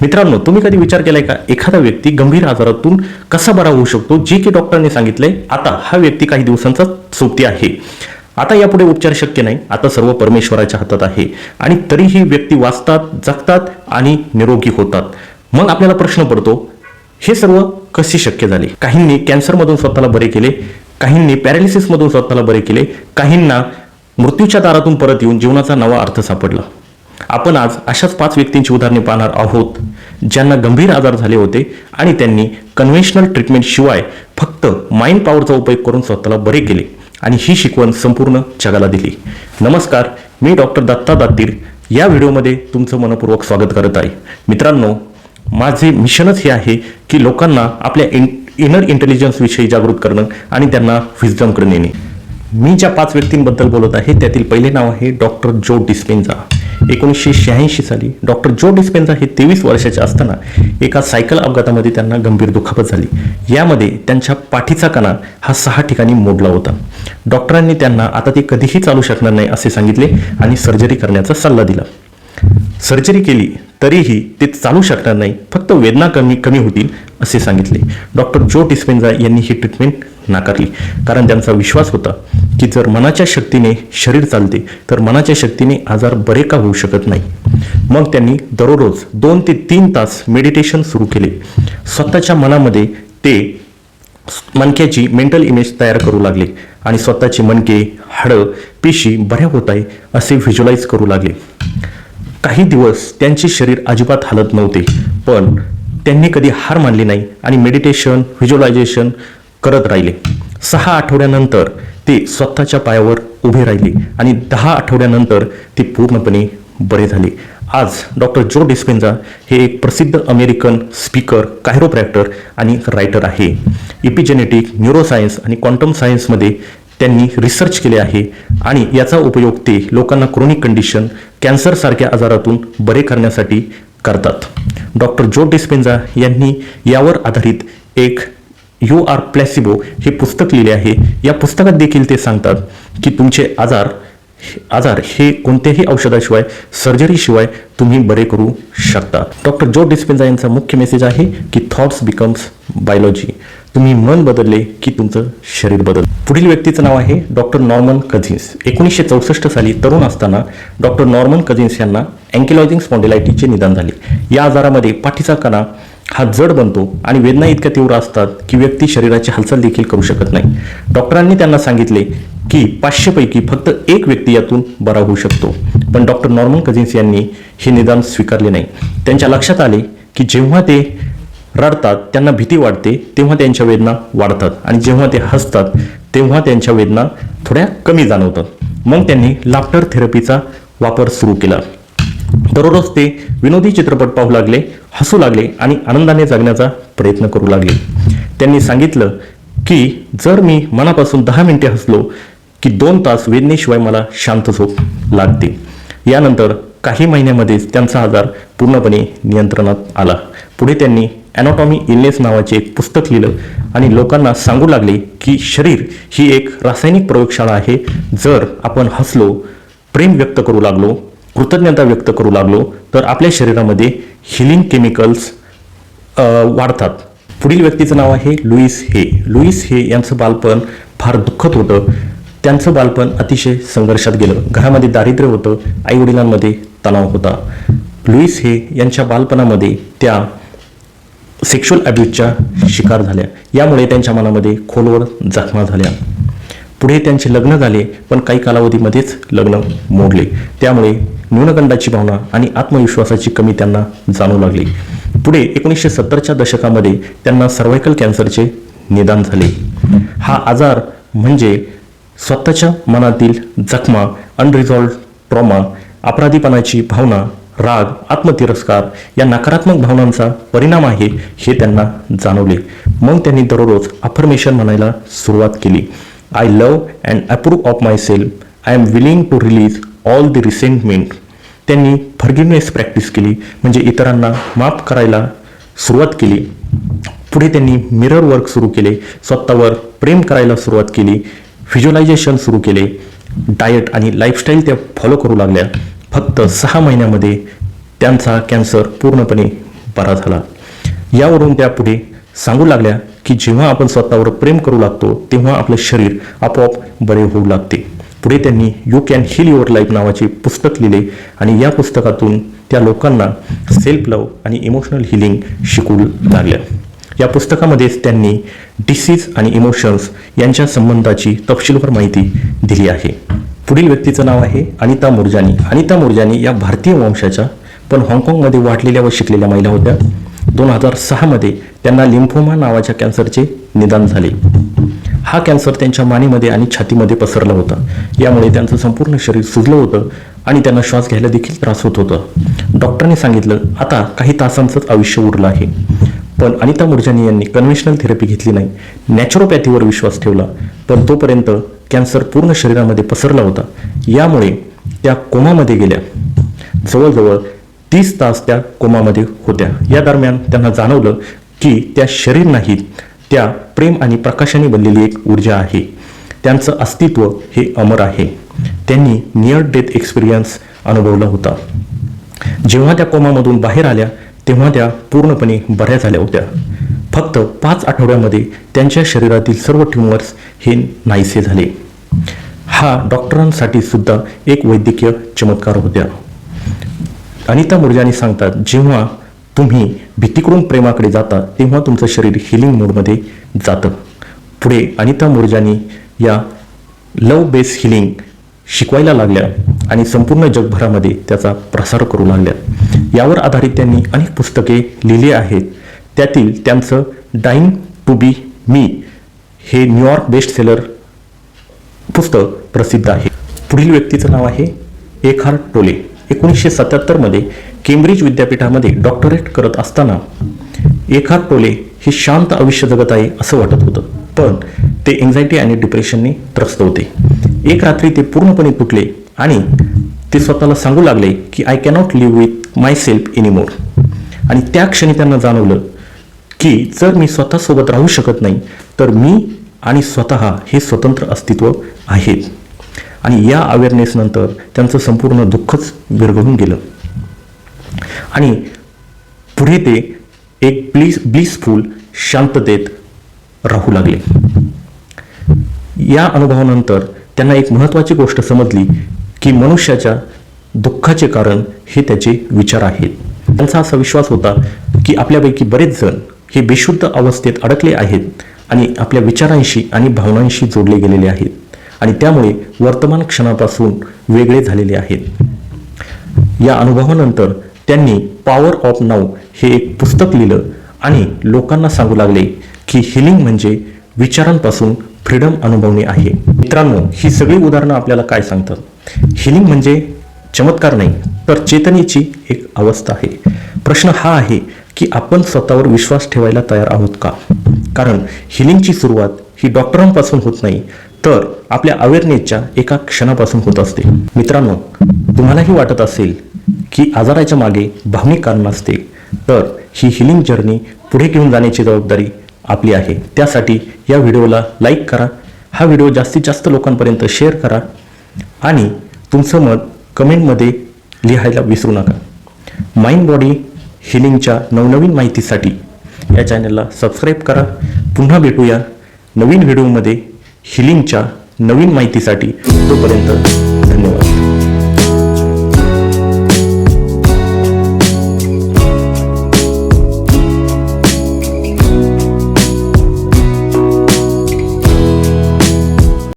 मित्रांनो तुम्ही कधी विचार केलाय का? एखादा व्यक्ती गंभीर आजारातून कसा बरा होऊ शकतो जे की डॉक्टरांनी सांगितलंय आता हा व्यक्ती काही दिवसांचा सोबती आहे. आता यापुढे उपचार शक्य नाही आता सर्व परमेश्वराच्या हातात आहे. आणि तरीही व्यक्ती वाचतात जगतात आणि निरोगी होतात. मग आपल्याला प्रश्न पडतो हे सर्व कसे शक्य झाले? काहींनी कॅन्सरमधून स्वतःला बरे केले काहींनी पॅरालिसिसमधून स्वतःला बरे केले काहींना मृत्यूच्या दारातून परत येऊन जीवनाचा नवा अर्थ सापडला. आपण आज अशाच पाच व्यक्तींची उदाहरणे पाहणार आहोत ज्यांना गंभीर आजार झाले होते आणि त्यांनी कन्व्हेन्शनल ट्रीटमेंट शिवाय फक्त माइंड पॉवरचा उपयोग करून स्वतःला बरे केले आणि ही शिकवण संपूर्ण जगाला दिली. नमस्कार मी डॉक्टर दत्ता दातीर. या व्हिडिओमध्ये तुमचं मनपूर्वक स्वागत करत आहे. मित्रांनो माझे मिशनच हे आहे की लोकांना आपल्या इन इनर इंटेलिजन्सविषयी जागृत करणं आणि त्यांना विजडमकडे नेणे मी ज्या पाच व्यक्तींबद्दल बोलत आहे त्यातील पहिले नाव आहे डॉक्टर जो डिस्पेन्झा एकोणीसशे शहाऐंशी साली डॉक्टर जो डिस्पेन्झा हे तेवीस वर्षाचे असताना एका सायकल अपघातामध्ये त्यांना गंभीर दुखापत झाली. यामध्ये त्यांच्या पाठीचा कणा हा सहा ठिकाणी मोडला होता. डॉक्टरांनी त्यांना आता ते कधीही चालू शकणार नाही असे सांगितले आणि सर्जरी करण्याचा सल्ला दिला. सर्जरी केली तरीही ते चालू शकणार नाही. फक्त वेदना कमी कमी होतील असे सांगितले. डॉक्टर जो डिस्पेन्झा यांनी ही ट्रीटमेंट नाकारली. कारण त्यांचा विश्वास होता की जर मनाच्या शक्तीने शरीर चालते तर मनाच्या शक्तीने आजार बरे का होऊ शकत नाही? मग त्यांनी दररोज दोन ते तीन तास मेडिटेशन सुरू केले. स्वतःच्या मनामध्ये ते मनक्याची मेंटल इमेज तयार करू लागले आणि स्वतःची मनके हाडं पेशी बऱ्या होत आहे असे व्हिज्युलाइज करू लागले. काही दिवस त्यांचे शरीर अजिबात हालत नव्हते पण त्यांनी कधी हार मानली नाही आणि मेडिटेशन व्हिज्युअलायझेशन करत राहिले. सहा आठवड्यानंतर ते स्वतःच्या पायावर उभे राहिले आणि दहा आठवड्यानंतर ते पूर्णपणे बरे झाले. आज डॉक्टर जो डिस्पेन्झा हे एक प्रसिद्ध अमेरिकन स्पीकर कायरोप्रॅक्टर आणि रायटर आहे. इपिजेनेटिक न्यूरोसायन्स आणि क्वांटम सायन्समध्ये त्यांनी रिसर्च केले आहे आणि याचा उपयोग ते लोकांना क्रोनिक कंडिशन कॅन्सरसारख्या आजारातून बरे करण्यासाठी करतात. डॉक्टर जो डिस्पेन्झा यांनी यावर आधारित एक यू आर प्लॅसिबो हे पुस्तक लिहिले आहे. या पुस्तकात देखील ते सांगतात की तुमचे आजार आजार हे कोणत्याही औषधाशिवाय सर्जरीशिवाय तुम्ही बरे करू शकता. डॉक्टर जो डिस्पेन्झा यांचा मुख्य मेसेज आहे की थॉट्स बिकम्स बायोलॉजी तुम्ही मन बदलले की तुमचं शरीर बदल. पुढील व्यक्तीचं नाव आहे डॉक्टर नॉर्मन कझिन्स. एकोणीसशे चौसष्ट साली तरुण असताना डॉक्टर नॉर्मन कझिन्स यांना अँकिलॉजिंग स्पॉन्डिलायटीचे निदान झाले. या आजारामध्ये पाठीचा कणा हा जड बनतो आणि वेदना इतक्या तीव्र असतात की व्यक्ती शरीराची हालचाल देखील करू शकत नाही. डॉक्टरांनी त्यांना सांगितले की पाचशेपैकी फक्त एक व्यक्ती यातून बरा होऊ शकतो. पण डॉक्टर नॉर्मन कझिन्स यांनी हे निदान स्वीकारले नाही. त्यांच्या लक्षात आले की जेव्हा ते रडतात त्यांना भीती वाटते तेव्हा त्यांच्या वेदना वाढतात. आणि जेव्हा ते हसतात तेव्हा त्यांच्या वेदना थोड्या कमी जाणवतात. मग त्यांनी लाफ्टर थेरपीचा वापर सुरू केला. दररोज ते विनोदी चित्रपट पाहू लागले हसू लागले आणि आनंदाने जगण्याचा प्रयत्न करू लागले. त्यांनी सांगितलं की जर मी मनापासून दहा मिनिटे हसलो की दोन तास वेदनेशिवाय मला शांत झोप लागते. यानंतर काही महिन्यामध्येच त्यांचा आजार पूर्णपणे नियंत्रणात आला. पुढे त्यांनी ॲनॉटॉमी इलनेस नावाचे एक पुस्तक लिहिलं आणि लोकांना सांगू लागले की शरीर ही एक रासायनिक प्रयोगशाळा आहे. जर आपण हसलो प्रेम व्यक्त करू लागलो कृतज्ञता व्यक्त करू लागलो तर आपल्या शरीरामध्ये हिलिंग केमिकल्स वाढतात. पुढील व्यक्तीचं नाव आहे लुईस हे लुईस हे यांचं बालपण फार दुःखद होतं. त्यांचं बालपण अतिशय संघर्षात गेलं. घरामध्ये दारिद्र्य होतं. आईवडिलांमध्ये तणाव होता. लुईस हे यांच्या बालपणामध्ये त्या सेक्शुअल अब्यूजच्या शिकार झाल्या. यामुळे त्यांच्या मनामध्ये खोलवर जखमा झाल्या. पुढे त्यांचे लग्न झाले पण काही कालावधीमध्येच लग्न मोडले. त्यामुळे न्यूनगंडाची भावना आणि आत्मविश्वासाची कमी त्यांना जाणू लागली. पुढे एकोणीसशे सत्तरच्या दशकामध्ये त्यांना सर्वायकल कॅन्सरचे निदान झाले. हा आजार म्हणजे स्वतःच्या मनातील जखमा अनरिझॉल्व ट्रॉमा अपराधीपणाची भावना राग आत्मतिरस्कार या नकारात्मक भावनांचा परिणाम आहे हे त्यांना जाणवले. मग त्यांनी दररोज अफर्मेशन म्हणायला सुरुवात केली. I love and approve of my self I am willing to release all the resentment त्यांनी फर्गिवनेस प्रॅक्टिस केली म्हणजे इतरांना माफ करायला सुरुवात केली. पुढे त्यांनी मिरर वर्क सुरू केले स्वतःवर प्रेम करायला सुरुवात केली व्हिज्युअलायझेशन सुरू केले. डाएट आणि लाईफस्टाईल त्या फॉलो करू लागल्या. फक्त सहा महिन्यामध्ये त्यांचा कॅन्सर पूर्णपणे बरा झाला. यावरून त्या पुढे सांगू लागल्या की जेव्हा आपण स्वतःवर प्रेम करू लागतो तेव्हा आपलं शरीर आपोआप बरे होऊ लागते. पुढे त्यांनी you can heal your life नावाचे पुस्तक लिहिले आणि या पुस्तकातून त्या लोकांना सेल्फ लव आणि इमोशनल हिलिंग शिकवू लागल्या. या पुस्तकामध्येच त्यांनी डिसीज आणि इमोशन्स यांच्या संबंधाची तपशीलवार माहिती दिली आहे. पुढील व्यक्तीचं नाव आहे अनिता मुरजानी. अनिता मुरजानी या भारतीय वंशाच्या पण हाँगकाँगमध्ये वाढलेल्या व शिकलेल्या महिला होत्या. दोन हजार सहामध्ये त्यांना लिम्फोमा नावाच्या कॅन्सरचे निदान झाले. हा कॅन्सर त्यांच्या मानेमध्ये आणि छातीमध्ये पसरला होता. यामुळे त्यांचं संपूर्ण शरीर सुजलं होतं आणि त्यांना श्वास घ्यायला देखील त्रास होत होता. डॉक्टरने सांगितलं आता काही तासांचंच आयुष्य उरलं आहे. पण अनिता मुरजानी यांनी कन्व्हेन्शनल थेरपी घेतली नाही. नॅचरोपॅथीवर विश्वास ठेवला. पण तोपर्यंत कॅन्सर पूर्ण शरीरामध्ये पसरला होता. यामुळे त्या कोमामध्ये गेल्या. जवळजवळ तीस तास त्या कोमामध्ये होत्या. या दरम्यान त्यांना जाणवलं की त्या शरीर नाहीत त्या प्रेम आणि प्रकाशाने बनलेली एक ऊर्जा आहे. त्यांचं अस्तित्व हे अमर आहे. त्यांनी नियर डेथ एक्सपिरियन्स अनुभवला होता. जेव्हा त्या कोमामधून बाहेर आल्या तेव्हा त्या पूर्णपणे बऱ्या झाल्या होत्या. फक्त पाच आठवड्यामध्ये त्यांच्या शरीरातील सर्व ट्युमर्स हे नाहीसे झाले. हा डॉक्टरांसाठी सुद्धा एक वैद्यकीय चमत्कार होत्या. अनिता मुरजानी सांगतात जेव्हा तुम्ही भीतीकडून प्रेमाकडे जाता तेव्हा तुमचं शरीर हिलिंग मोडमध्ये जातं. पुढे अनिता मुरजानी या लव बेस हिलिंग शिकवायला लागल्या आणि संपूर्ण जगभरामध्ये त्याचा प्रसार करू लागल्या. यावर आधारित त्यांनी अनेक पुस्तके लिहिली आहेत. त्यातील त्यांचं डाईंग टू बी मी हे न्यूयॉर्क बेस्ट सेलर पुस्तक प्रसिद्ध आहे. पुढील व्यक्तीचं नाव आहे एखार टोले. एकोणीसशे सत्याहत्तरमध्ये केम्ब्रिज विद्यापीठामध्ये डॉक्टरेट करत असताना एखार टोले हे शांत आयुष्य जगत आहे असं वाटत होतं. पण ते एन्झायटी आणि डिप्रेशनने त्रस्त होते. एक रात्री ते पूर्णपणे तुटले आणि ते स्वतःला सांगू लागले की I cannot live with myself anymore आणि त्या क्षणी त्यांना जाणवलं की जर मी स्वतःसोबत राहू शकत नाही तर मी आणि स्वतः हे स्वतंत्र अस्तित्व आहेत. आणि या अवेअरनेसनंतर त्यांचं संपूर्ण दुःखच विरघळून गेलं. आणि पुढे ते एक ब्लिस ब्लिसफुल शांततेत राहू लागले. या अनुभवानंतर त्यांना एक महत्त्वाची गोष्ट समजली की मनुष्याच्या दुःखाचे कारण हे त्याचे विचार आहेत. त्यांचा असा विश्वास होता की आपल्यापैकी बरेच जण हे बेशुद्ध अवस्थेत अडकले आहेत आणि आपल्या विचारांशी आणि भावनांशी जोडले गेलेले आहेत. आणि त्यामुळे वर्तमान क्षणापासून वेगळे झालेले आहेत. या अनुभवानंतर त्यांनी पॉवर ऑफ नाऊ हे एक पुस्तक लिहिलं आणि लोकांना सांगू लागले की हिलिंग म्हणजे विचारांपासून फ्रीडम अनुभवणे आहे. मित्रांनो ही सगळी उदाहरणं आपल्याला काय सांगतात? हिलिंग म्हणजे चमत्कार नाही तर चेतनेची एक अवस्था आहे. प्रश्न हा आहे की आपण स्वतःवर विश्वास ठेवायला तयार आहोत का? कारण हिलिंगची सुरुवात ही डॉक्टरांपासून होत नाही तर आपल्या अवेअरनेसच्या एका क्षणापासून होत असते. मित्रांनो तुम्हालाही वाटत असेल की आजाराच्या मागे भावनिक कारण असते तर ही हिलिंग जर्नी पुढे घेऊन जाण्याची जबाबदारी आपली आहे. त्यासाठी या व्हिडिओला लाईक करा हा व्हिडिओ जास्तीत जास्त लोकांपर्यंत शेअर करा आणि तुमचं मत कमेंटमध्ये लिहायला विसरू नका. माइंड बॉडी हिलिंगच्या नवनवीन माहितीसाठी या चॅनलला सबस्क्राईब करा. पुन्हा भेटूया नवीन व्हिडिओमध्ये हिलिंगच्या नवीन माहितीसाठी. तोपर्यंत